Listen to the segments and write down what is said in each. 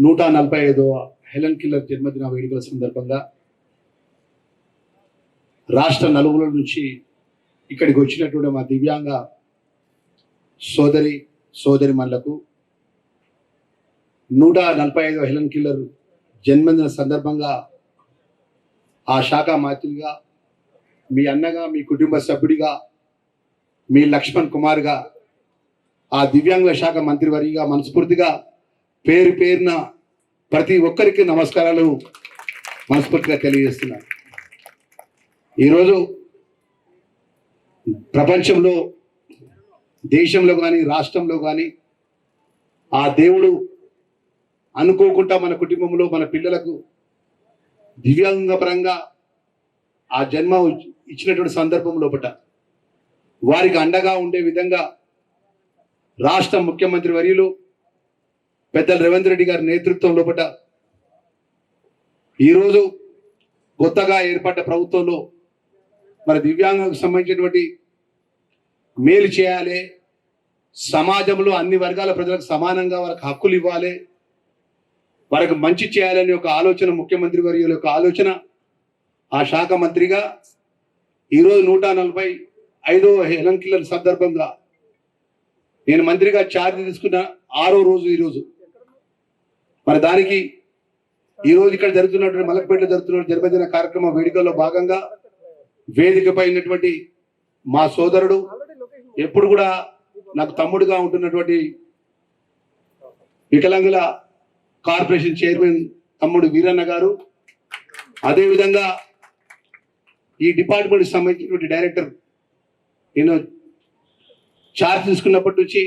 నూట నలభై ఐదో హెలెన్ కిల్లర్ జన్మదిన వేడుకల సందర్భంగా రాష్ట్ర నలుగుల నుంచి ఇక్కడికి వచ్చినటువంటి మా దివ్యాంగ సోదరి సోదరి మనులకు నూట నలభై ఐదో హెలెన్ కిల్లర్ జన్మదిన సందర్భంగా ఆ శాఖ మాత్రిగా మీ అన్నగా మీ కుటుంబ సభ్యుడిగా మీ లక్ష్మణ్ కుమార్గా ఆ దివ్యాంగ శాఖ మంత్రివర్యగా మనస్ఫూర్తిగా పేరు పేరున ప్రతి ఒక్కరికి నమస్కారాలు మనస్ఫూర్తిగా తెలియజేస్తున్నాను ఈరోజు ప్రపంచంలో దేశంలో కానీ రాష్ట్రంలో కానీ ఆ దేవుడు అనుకోకుండా మన కుటుంబంలో మన పిల్లలకు దివ్యాంగ పరంగా ఆ జన్మ ఇచ్చినటువంటి సందర్భం లోపట వారికి అండగా ఉండే విధంగా రాష్ట్ర ముఖ్యమంత్రి వర్యులు పెద్దల రేవంత్ రెడ్డి గారి నేతృత్వం లోపల ఈరోజు కొత్తగా ఏర్పడ్డ ప్రభుత్వంలో మన దివ్యాంగులకు సంబంధించినటువంటి మేలు చేయాలి. సమాజంలో అన్ని వర్గాల ప్రజలకు సమానంగా వారికి హక్కులు ఇవ్వాలి. వారికి మంచి చేయాలనే ఒక ఆలోచన ముఖ్యమంత్రి వర్యుల యొక్క ఆలోచన. ఆ శాఖ మంత్రిగా ఈరోజు నూట నలభై ఐదో ఎలంకిల సందర్భంగా నేను మంత్రిగా ఛార్జ్ తీసుకున్న ఆరో రోజు ఈరోజు. మరి దానికి ఈ రోజు ఇక్కడ జరుగుతున్నటువంటి మలక్పేటలో జరుగుతున్న జన్మదిన కార్యక్రమ వేడుకల్లో భాగంగా వేదికపై ఉన్నటువంటి మా సోదరుడు ఎప్పుడు కూడా నాకు తమ్ముడుగా ఉంటున్నటువంటి వికలాంగుల కార్పొరేషన్ చైర్మన్ తమ్ముడు వీరన్న గారు అదేవిధంగా ఈ డిపార్ట్మెంట్ సంబంధించినటువంటి డైరెక్టర్ నేను చార్జ్ తీసుకున్నప్పటి నుంచి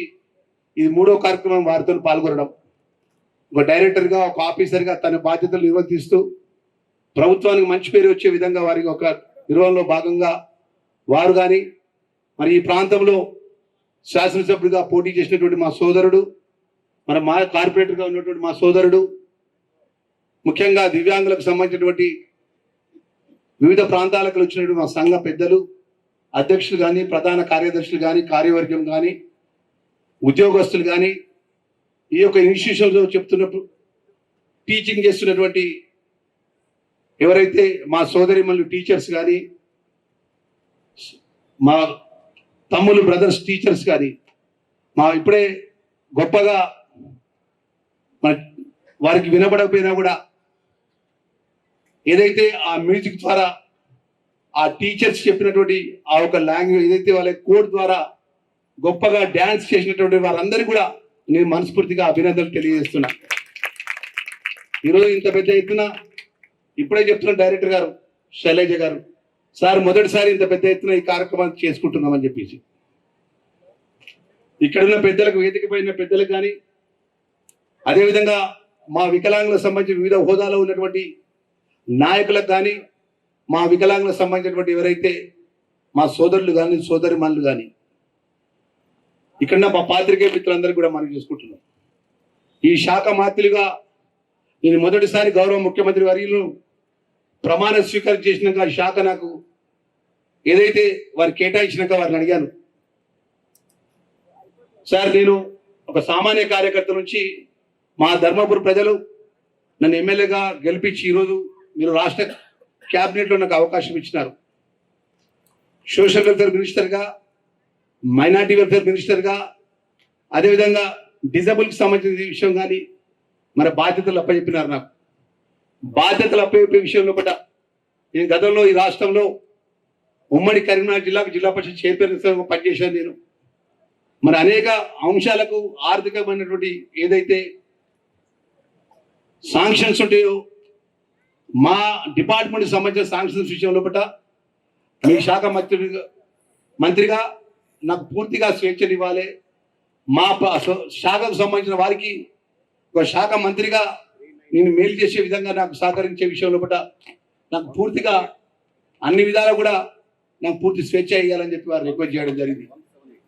ఇది మూడో కార్యక్రమం వారితో పాల్గొనడం ఒక డైరెక్టర్గా ఒక ఆఫీసర్గా తన బాధ్యతలు నిర్వర్తిస్తూ ప్రభుత్వానికి మంచి పేరు వచ్చే విధంగా వారికి ఒక నిర్వహణలో భాగంగా వారు కానీ మరి ఈ ప్రాంతంలో శాసనసభ్యుడిగా పోటీ చేసినటువంటి మా సోదరుడు మన మా కార్పొరేటర్గా ఉన్నటువంటి మా సోదరుడు ముఖ్యంగా దివ్యాంగులకు సంబంధించినటువంటి వివిధ ప్రాంతాలకు వచ్చినటువంటి మా సంఘ పెద్దలు అధ్యక్షులు కానీ ప్రధాన కార్యదర్శులు కానీ కార్యవర్గం కానీ ఉద్యోగస్తులు కానీ ఈ యొక్క ఇన్స్టిట్యూషన్లో చెప్తున్నప్పుడు టీచింగ్ చేస్తున్నటువంటి ఎవరైతే మా సోదరి మళ్ళీ టీచర్స్ కానీ మా తమ్ములు బ్రదర్స్ టీచర్స్ కానీ మా ఇప్పుడే గొప్పగా వారికి వినపడకపోయినా కూడా ఏదైతే ఆ మ్యూజిక్ ద్వారా ఆ టీచర్స్ చెప్పినటువంటి ఆ ఒక లాంగ్వేజ్ ఏదైతే వాళ్ళ కోడ్ ద్వారా గొప్పగా డ్యాన్స్ చేసినటువంటి వారందరూ కూడా నేను మనస్ఫూర్తిగా అభినందనలు తెలియజేస్తున్నా. ఈరోజు ఇంత పెద్ద ఎత్తున ఇప్పుడే చెప్తున్న డైరెక్టర్ గారు శైలజ గారు సార్ మొదటిసారి ఇంత పెద్ద ఎత్తున ఈ కార్యక్రమాన్ని చేసుకుంటున్నామని చెప్పేసి. ఇక్కడున్న పెద్దలకు వేదిక పైన పెద్దలకు కానీ అదేవిధంగా మా వికలాంగులకు సంబంధించి వివిధ హోదాలో ఉన్నటువంటి నాయకులకు కానీ మా వికలాంగులకు సంబంధించినటువంటి ఎవరైతే మా సోదరులు కానీ సోదరి మనులు కానీ ఇక్కడ మా పాత్రికే మిత్రులందరూ కూడా మనం చూసుకుంటున్నాం. ఈ శాఖ మాత్రులుగా నేను మొదటిసారి గౌరవ ముఖ్యమంత్రి వర్యులను ప్రమాణ స్వీకారం చేసినాక శాఖ నాకు ఏదైతే వారు కేటాయించినాక వారిని అడిగాను. సార్ నేను ఒక సామాన్య కార్యకర్త నుంచి మా ధర్మపురి ప్రజలు నన్ను ఎమ్మెల్యేగా గెలిపించి ఈరోజు మీరు రాష్ట్ర క్యాబినెట్లో నాకు అవకాశం ఇచ్చినారు. సోషల్ వెల్ఫేర్ మినిస్టర్గా మైనార్టీ వెల్ఫేర్ మినిస్టర్గా అదేవిధంగా డిజబుల్కి సంబంధించిన విషయం కానీ మన బాధ్యతలు అప్పచెప్పినారు నాకు. బాధ్యతలు అప్పచెప్పే విషయంలో కూడా నేను గతంలో ఈ రాష్ట్రంలో ఉమ్మడి కరీంనగర్ జిల్లాకు జిల్లా పరిషత్ చైర్పర్సన్గా పనిచేశాను నేను. మరి అనేక అంశాలకు ఆర్థికమైనటువంటి ఏదైతే శాంక్షన్స్ ఉంటాయో మా డిపార్ట్మెంట్కి సంబంధించిన శాంక్షన్స్ విషయంలో పట్ల మీ శాఖ మంత్రిగా మంత్రిగా నాకు పూర్తిగా స్వేచ్ఛను ఇవ్వాలి మా శాఖకు సంబంధించిన వారికి ఒక శాఖ మంత్రిగా నేను మేలు చేసే విధంగా నాకు సహకరించే విషయంలో కూడా నాకు పూర్తిగా అన్ని విధాలు కూడా నాకు పూర్తి స్వేచ్ఛ ఇవ్వాలని చెప్పి వారు రిక్వెస్ట్ చేయడం జరిగింది.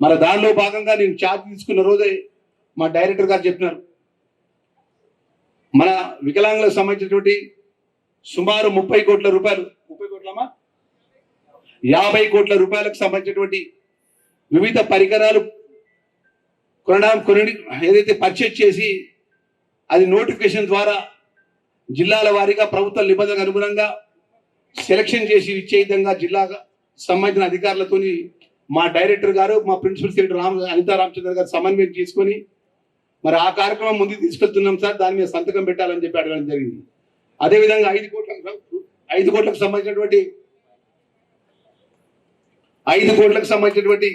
మరి దానిలో భాగంగా నేను ఛార్జ్ తీసుకున్న రోజే మా డైరెక్టర్ గారు చెప్పినారు. మన వికలాంగులకు సంబంధించినటువంటి సుమారు ముప్పై కోట్ల రూపాయలు. ముప్పై కోట్లమా? యాభై కోట్ల రూపాయలకు సంబంధించినటువంటి వివిధ పరికరాలు కొనడం కొని ఏదైతే పర్చేజ్ చేసి అది నోటిఫికేషన్ ద్వారా జిల్లాల వారీగా ప్రభుత్వ నిబంధనలకు అనుగుణంగా సెలక్షన్ చేసి ఇచ్చే విధంగా జిల్లా సంబంధించిన అధికారులతోని మా డైరెక్టర్ గారు మా ప్రిన్సిపల్ సెక్రటరీ రామ్ అనితా రామచంద్ర గారు సమన్వయం చేసుకొని మరి ఆ కార్యక్రమం ముందుకు తీసుకెళ్తున్నాం సార్. దాని మీద సంతకం పెట్టాలని చెప్పి అడగడం జరిగింది. అదేవిధంగా ఐదు కోట్లకు ఐదు కోట్లకు సంబంధించినటువంటి ఐదు కోట్లకు సంబంధించినటువంటి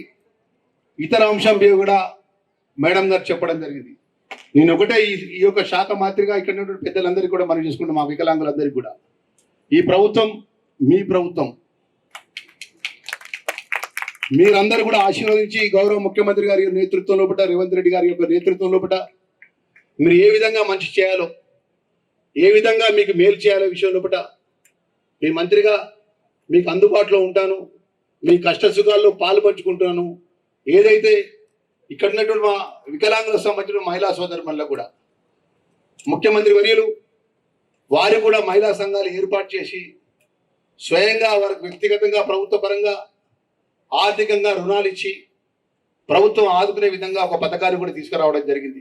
ఇతర అంశం మీద కూడా మేడం గారు చెప్పడం జరిగింది. నేను ఒకటే ఈ యొక్క శాఖ మాత్రిగా ఇక్కడ ఉన్నటువంటి పెద్దలందరికీ కూడా మనం చేసుకుంటాం మా వికలాంగులందరికీ కూడా. ఈ ప్రభుత్వం మీ ప్రభుత్వం మీరందరూ కూడా ఆశీర్వదించి గౌరవ ముఖ్యమంత్రి గారి నేతృత్వం లోపల రేవంత్ రెడ్డి గారి యొక్క నేతృత్వం లోపల మీరు ఏ విధంగా మంచి చేయాలో ఏ విధంగా మీకు మేలు చేయాలో విషయం లోపల మీ మంత్రిగా మీకు అందుబాటులో ఉంటాను. మీ కష్ట సుఖాల్లో పాలు పంచుకుంటున్నాను ఏదైతే ఇక్కడ ఉన్నటువంటి మా వికలాంగులకు సంబంధించిన మహిళా సోదరుమల్ల కూడా ముఖ్యమంత్రి వర్యులు వారు కూడా మహిళా సంఘాలు ఏర్పాటు చేసి స్వయంగా వారికి వ్యక్తిగతంగా ప్రభుత్వ పరంగా ఆర్థికంగా రుణాలు ఇచ్చి ప్రభుత్వం ఆదుకునే విధంగా ఒక పథకాన్ని కూడా తీసుకురావడం జరిగింది.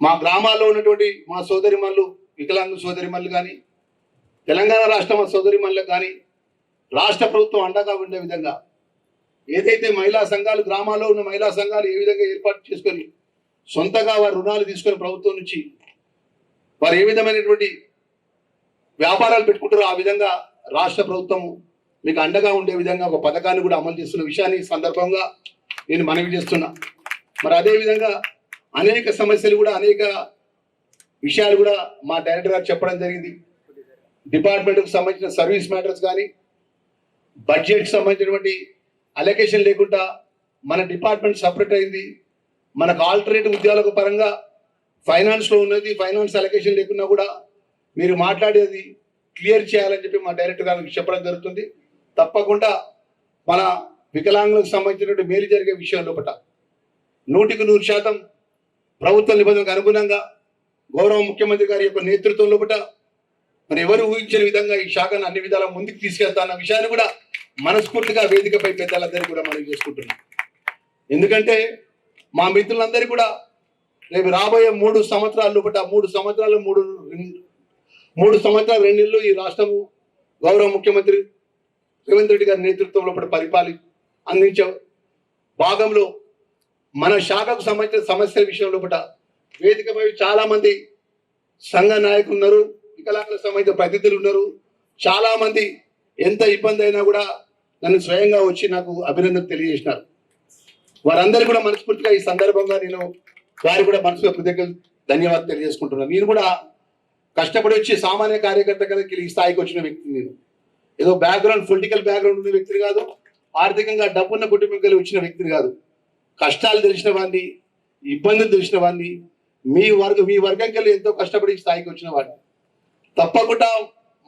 మా గ్రామాల్లో ఉన్నటువంటి మా సోదరిమల్లు వికలాంగ సోదరిమల్లు కానీ తెలంగాణ రాష్ట్ర సోదరిమల్లకు కానీ రాష్ట్ర ప్రభుత్వం అండగా ఉండే విధంగా ఏదైతే మహిళా సంఘాలు గ్రామాల్లో ఉన్న మహిళా సంఘాలు ఏ విధంగా ఏర్పాటు చేసుకొని సొంతగా వారు రుణాలు తీసుకొని ప్రభుత్వం నుంచి వారు ఏ విధమైనటువంటి వ్యాపారాలు పెట్టుకుంటారో ఆ విధంగా రాష్ట్ర ప్రభుత్వం మీకు అండగా ఉండే విధంగా ఒక పథకాన్ని కూడా అమలు చేస్తున్న విషయాన్ని సందర్భంగా నేను మనవి చేస్తున్నా. మరి అదే విధంగా అనేక సమస్యలు కూడా అనేక విషయాలు కూడా మా డైరెక్టర్ గారు చెప్పడం జరిగింది. డిపార్ట్మెంట్కు సంబంధించిన సర్వీస్ మ్యాటర్స్ కానీ బడ్జెట్కి సంబంధించినటువంటి అలొకేషన్ లేకుండా మన డిపార్ట్మెంట్ సపరేట్ అయింది. మనకు ఆల్టర్నేట్ ఉద్యోగాలకు పరంగా ఫైనాన్స్లో ఉన్నది ఫైనాన్స్ అలొకేషన్ లేకున్నా కూడా మీరు మాట్లాడేది క్లియర్ చేయాలని చెప్పి మా డైరెక్టర్ గారికి చెప్పడం జరుగుతుంది. తప్పకుండా మన వికలాంగులకు సంబంధించినటువంటి మేలు జరిగే విషయం లోపల నూటికి నూరు శాతం ప్రభుత్వ నిబంధనలకు అనుగుణంగా గౌరవ ముఖ్యమంత్రి గారి యొక్క నేతృత్వం లోపల మరి ఎవరు ఊహించిన విధంగా ఈ శాఖను అన్ని విధాల ముందుకు తీసుకెళ్తాన్న విషయాన్ని కూడా మనస్ఫూర్తిగా వేదికపై పెద్దలందరూ కూడా మనం చేసుకుంటున్నాం. ఎందుకంటే మా మిత్రులందరూ కూడా రేపు రాబోయే మూడు సంవత్సరాల లోపల మూడు సంవత్సరాలు మూడు మూడు సంవత్సరాలు రెండేళ్ళు ఈ రాష్ట్రము గౌరవ ముఖ్యమంత్రి రేవంత్ రెడ్డి గారి నేతృత్వంలో పరిపాలి అందించే భాగంలో మన శాఖకు సంబంధించిన సమస్యల విషయంలో పట వేదికపై చాలామంది సంఘ నాయకులు ఉన్నారు. వికలాంగులకు సంబంధించిన ప్రతినిధులు ఉన్నారు. చాలామంది ఎంత ఇబ్బంది అయినా కూడా నన్ను స్వయంగా వచ్చి నాకు అభినందన తెలియజేసినారు. వారందరూ కూడా మనస్ఫూర్తిగా ఈ సందర్భంగా నేను వారి కూడా మనసులో కృతజ్ఞతలు ధన్యవాదాలు తెలియజేసుకుంటున్నాను. నేను కూడా కష్టపడి వచ్చి సామాన్య కార్యకర్త కింద ఈ స్థాయికి వచ్చిన వ్యక్తి నేను ఏదో బ్యాక్గ్రౌండ్ పొలిటికల్ బ్యాక్గ్రౌండ్ ఉన్న వ్యక్తిని కాదు ఆర్థికంగా డబ్బున్న కుటుంబం కలిగి వచ్చిన వ్యక్తిని కాదు. కష్టాలు తెలిసిన వాడిని ఇబ్బందులు తెలిసిన వాడిని మీ వర్గ మీ వర్గం కలిగి ఎంతో కష్టపడి స్థాయికి వచ్చిన వాడిని. తప్పకుండా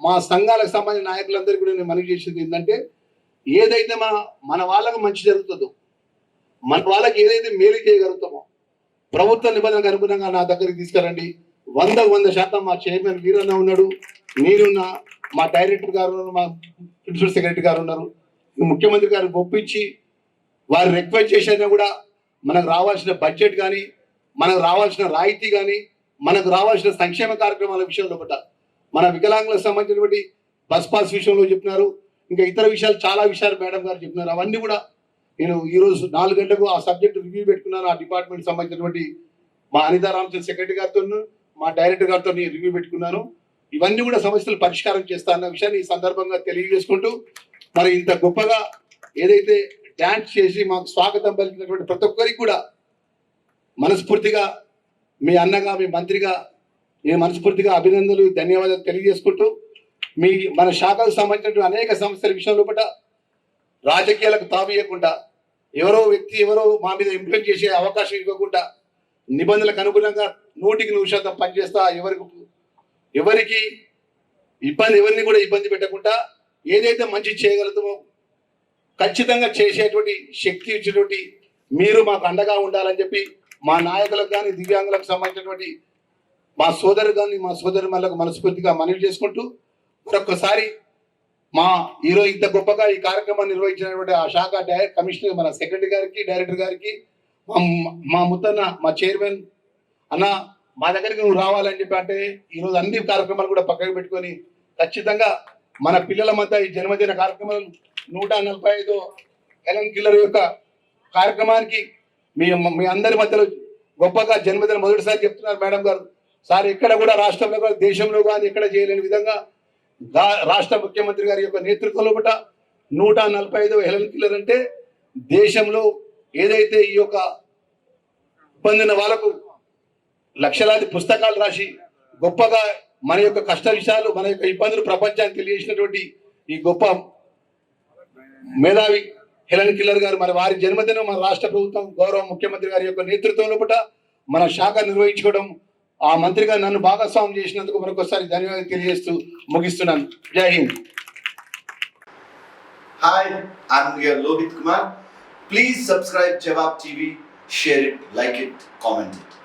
మా సంఘాలకు సంబంధించిన నాయకులందరికీ కూడా నేను మనకి చేసేది ఏంటంటే ఏదైతే మన మన వాళ్ళకు మంచి జరుగుతుందో మన వాళ్ళకి ఏదైతే మేలు చేయగలుగుతామో ప్రభుత్వ నిబంధనలకు అనుగుణంగా నా దగ్గరికి తీసుకురండి. వంద వంద శాతం మా చైర్మన్ వీరన్న ఉన్నాడు. నేనున్న మా డైరెక్టర్ గారు ఉన్నారు, మా ప్రిన్సిపల్ సెక్రటరీ గారు ఉన్నారు. ముఖ్యమంత్రి గారు ఒప్పించి వారు రిక్వెస్ట్ చేసినా కూడా మనకు రావాల్సిన బడ్జెట్ కానీ మనకు రావాల్సిన రాయితీ కానీ మనకు రావాల్సిన సంక్షేమ కార్యక్రమాల విషయంలో ఒకట మన వికలాంగులకు సంబంధించినటువంటి బస్ పాస్ విషయంలో చెప్పినారు. ఇంకా ఇతర విషయాలు చాలా విషయాలు మేడం గారు చెప్పినారు. అవన్నీ కూడా నేను ఈరోజు నాలుగు గంటలకు ఆ సబ్జెక్ట్ రివ్యూ పెట్టుకున్నాను. ఆ డిపార్ట్మెంట్ సంబంధించినటువంటి మా అనితా రామచంద్ర సెక్రటరీ గారితో మా డైరెక్టర్ గారితో రివ్యూ పెట్టుకున్నాను. ఇవన్నీ కూడా సమస్యలు పరిష్కారం చేస్తా అన్న విషయాన్ని ఈ సందర్భంగా తెలియజేసుకుంటూ మరి ఇంత గొప్పగా ఏదైతే డ్యాన్స్ చేసి మాకు స్వాగతం పలికినటువంటి ప్రతి ఒక్కరికి కూడా మనస్ఫూర్తిగా మీ అన్నగా మీ మంత్రిగా నేను మనస్ఫూర్తిగా అభినందనలు ధన్యవాదాలు తెలియజేసుకుంటూ మీ మన శాఖకు సంబంధించినటువంటి అనేక సంస్థల విషయంలో కూడా రాజకీయాలకు తావీయకుండా ఎవరో వ్యక్తి ఎవరో మా మీద ఇంప్లిమెంట్ చేసే అవకాశం ఇవ్వకుండా నిబంధనలకు అనుగుణంగా నూటికి నూరు శాతం పనిచేస్తా ఎవరికి ఎవరికి ఇబ్బంది ఎవరిని కూడా ఇబ్బంది పెట్టకుండా ఏదైతే మంచి చేయగలుగుతామో ఖచ్చితంగా చేసేటువంటి శక్తి ఇచ్చినటువంటి మీరు మాకు అండగా ఉండాలని చెప్పి మా నాయకులకు కానీ దివ్యాంగులకు సంబంధించినటువంటి మా సోదరు కానీ మా సోదరు మళ్ళకు మనస్ఫూర్తిగా మనవి చేసుకుంటూ మరొకసారి మా ఈరోజు ఇంత గొప్పగా ఈ కార్యక్రమాన్ని నిర్వహించినటువంటి ఆ శాఖ కమిషనర్ మన సెక్రటరీ గారికి డైరెక్టర్ గారికి మా మా ముత్తన్న మా చైర్మన్ అన్న మా దగ్గరికి నువ్వు రావాలని చెప్పి అంటే ఈరోజు అన్ని కార్యక్రమాలు కూడా పక్కకు పెట్టుకొని ఖచ్చితంగా మన పిల్లల మధ్య ఈ జన్మదిన కార్యక్రమం నూట నలభై ఐదు ఎలన్ కిల్లర్ యొక్క కార్యక్రమానికి మీ మీ అందరి మధ్యలో గొప్పగా జన్మదిన మొదటిసారి చెప్తున్నారు మేడం గారు. సార్ ఎక్కడ కూడా రాష్ట్రంలో కానీ దేశంలో కానీ ఎక్కడ చేయలేని విధంగా రాష్ట్ర ముఖ్యమంత్రి గారి యొక్క నేతృత్వంలో పూట నూట నలభై ఐదు హెలన్ కిల్లర్ అంటే దేశంలో ఏదైతే ఈ యొక్క పొందిన వాళ్ళకు లక్షలాది పుస్తకాలు రాసి గొప్పగా మన యొక్క కష్ట విషయాలు మన యొక్క ఇబ్బందులు ప్రపంచానికి తెలియజేసినటువంటి ఈ గొప్ప మేధావి హెలన్ కిల్లర్ గారు మరి వారి జన్మదినం మన రాష్ట్ర ప్రభుత్వం గౌరవ ముఖ్యమంత్రి గారి యొక్క నేతృత్వంలో పూట మన శాఖ నిర్వహించుకోవడం ఆ మంత్రిగా నన్ను భాగస్వామి చేసినందుకు మరొకసారి ధన్యవాదాలు తెలియజేస్తూ ముగిస్తున్నాను. Jai Hind. Hi R Lohit Kumar please subscribe Jawab TV share it like it comment it